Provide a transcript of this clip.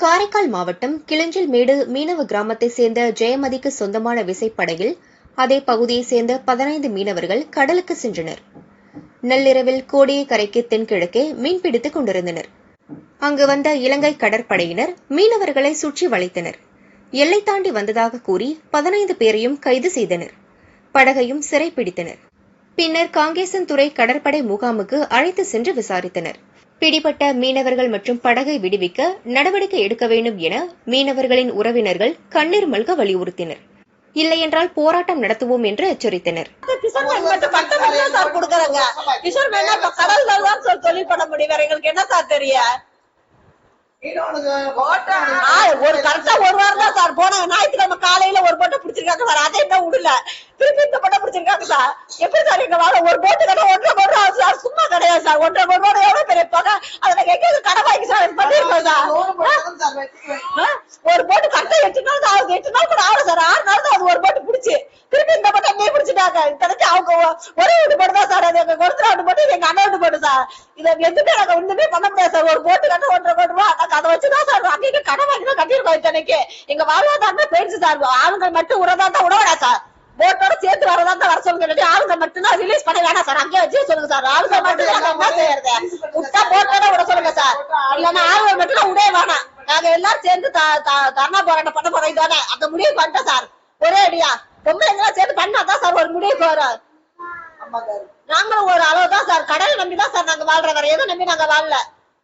காரைக்கால் மாவட்டம் கிளிஞ்சில் மேடு மீனவ கிராமத்தை சேர்ந்த ஜெயமதிக்கு சொந்தமான விசைப்படகில் அதே பகுதியைச் சேர்ந்த பதினைந்து மீனவர்கள் கடலுக்கு சென்றனர். நள்ளிரவில் கோடியை கரைக்கு தென்கிழக்கே மீன்பிடித்துக் கொண்டிருந்தனர். அங்கு வந்த இலங்கை கடற்படையினர் மீனவர்களை சுற்றி வளைத்தனர். எல்லை தாண்டி வந்ததாக கூறி பதினைந்து பேரையும் கைது செய்தனர். படகையும் சிறைப்பிடித்தனர் பின்னர் காங்கேசன்துறை கடற்படை முகாமுக்கு அழைத்து சென்று விசாரித்தனர். பிடிபட்ட மீனவர்கள் மற்றும் படகை விடுவிக்க நடவடிக்கை எடுக்க வேண்டும் என மீனவர்களின் உறவினர்கள் கண்ணீர் மல்க வலியுறுத்தினர். இல்லையென்றால் போராட்டம் நடத்துவோம் என்று எச்சரித்தனர். தொழில் பண்ண முடியும்? எங்களுக்கு என்ன சார் தெரியும் ஒரு கரெக்டா ஒரு வாரம் தான் சார் போன ஞாயிற்றுக்கிழமை காலையில ஒரு போட்டை பிடிச்சிருக்காங்க சார். அதை என்ன விடல திருப்பி இந்த போட்டை பிடிச்சிருக்காங்க சார். எப்படி சார் எங்க வாழ ஒரு போட்டு கடை ஒன்றரை போட்டு சார். சும்மா சார் ஒன்றரை கோடி ரூபா எவ்வளவு பெரிய தொகை அதை நாங்க எங்கேயாவது கடை வாங்கி சார் பண்ணிருக்கோம் சார்? ஒரு போட்டு கரெக்டா எட்டு நாள் தான் ஆகுது. எட்டு நாள் கூட ஆகல சார். ஆறு நாள் தான் அது ஒரு போட்டு பிடிச்சி. திருப்பி இந்த போட்டை நீ பிடிச்சிட்டாங்க. இத்தனைக்கு அவங்க ஒரே வீட்டு போட்டு தான் சார். அது எங்க கொடுத்துற வீட்டு போட்டு எங்க அண்ணன் வீட்டு போட்டு சார். இதை எதுவுமே நாங்க ஒண்ணுமே பண்ண முடியாது சார். ஒரு போட்டு கட்ட ஒன்றரை கோடி ரூபா. நாங்க அதை வச்சுதான் சார் அங்கேயும் கடை வாங்கி தான் கட்டியிருக்கோம் இத்தனைக்கு. எங்க வாழ்வாதாரமே போயிடுச்சு சார். ஆளுங்க மட்டும் உறதா தான் உடவிடா சார். போட்டோட சேர்த்து வரதா தான் வர சொல்லுங்க. ஆளுங்க மட்டும் தான் ரிலீஸ் பண்ண வேணாம் சார். அங்கேயே வச்சு சொல்லுங்க சார். நாங்க என்ன செய்யறது விட்டா போட்டோட விட சொல்லுங்க சார். இல்லன்னா ஆளுங்க மட்டும் தான் விடவே வேணாம். நாங்க எல்லாரும் சேர்ந்து த- த- தர்ணா போராட்டம் பண்ண போறோம். இதானே அந்த முடிவு பண்ணிட்டேன் சார். ஒரே அடியா. பொம்பளைங்க எல்லாம் சேர்ந்து பண்ணாதான் சார் ஒரு முடிவுக்கு வரும். நாங்களும் ஒரு அளவு தான் சார். கடலை நம்பி தான் சார் நாங்க வாழ்றோம். வேற எதுவும் நம்பி நாங்க வாழல.